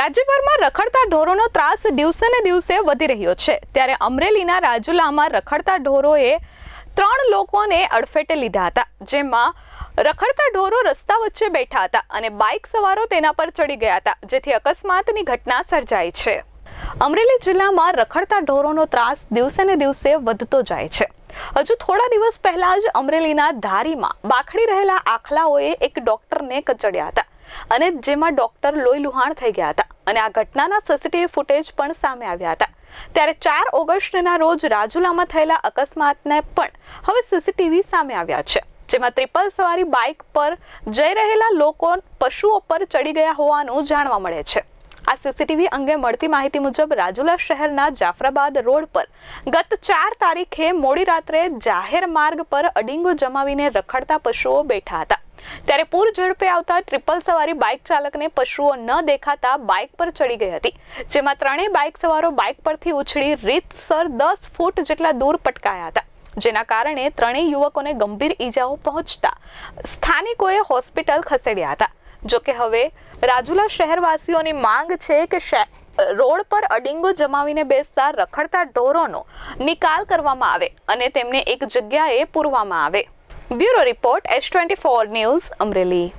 રાજ્યભરમાં રખડતા ઢોરોનો ત્રાસ દિવસે ને દિવસે વધી રહ્યો છે. ત્યારે અમરેલીના રાજુલામાં રખડતા ઢોરોએ ત્રણ લોકોને અડફેટે લીધા હતા, જેમાં રખડતા ઢોરો રસ્તા વચ્ચે બેઠા હતા અને બાઇક સવારો તેના પર ચડી ગયા હતા, જેથી અકસ્માતની ઘટના સર્જાઈ છે. અમરેલી જિલ્લામાં રખડતા ઢોરોનો ત્રાસ દિવસે ને દિવસે વધતો જાય છે. હજુ થોડા દિવસ પહેલા જ અમરેલીના ધારીમાં બાખડી રહેલા આખલાઓએ એક ડોક્ટરને કચડ્યા હતા. અને જેમાં ડોક્ટર લોહી લુહાણ થઈ ગયા હતા અને આ ઘટનાના સીસીટીવી ફૂટેજ પણ સામે આવ્યા હતા. ત્યારે ચાર ઓગસ્ટના રોજ રાજુલામાં થયેલા અકસ્માતને પણ હવે સીસીટીવી સામે આવ્યા છે, જેમાં ત્રિપલ સવારી બાઇક પર જઈ રહેલા લોકો, પશુઓ પર ચડી ગયા હોવાનું જાણવા મળે છે. આ સીસીટીવી અંગે મળતી માહિતી મુજબ રાજુલા શહેરના જાફરાબાદ રોડ પર ગત ચાર તારીખે મોડી રાત્રે જાહેર માર્ગ પર અડીંગો જમાવીને રખડતા પશુઓ બેઠા હતા. ત્યારે પૂર ઝડપે આવતા ટ્રિપલ સવારી બાઇક ચાલકને પશુઓ ન દેખાતા બાઇક પર ચડી ગઈ હતી, જેમાં ત્રણેય બાઇક સવારો બાઇક પરથી ઉછળી રીતસર દસ ફૂટ જેટલા દૂર પટકાયા હતા, જેના કારણે ત્રણેય યુવકોને ગંભીર ઈજાઓ પહોંચતા સ્થાનિકોએ હોસ્પિટલ ખસેડ્યા હતા. જોકે હવે રાજુલા શહેરવાસીઓની માંગ છે કે રોડ પર અડિંગો જમાવીને બેસતા રખડતા ઢોરોનો નિકાલ કરવામાં આવે અને તેમને એક જગ્યાએ પૂરવામાં આવે. Bureau Report H24 News, Amreli.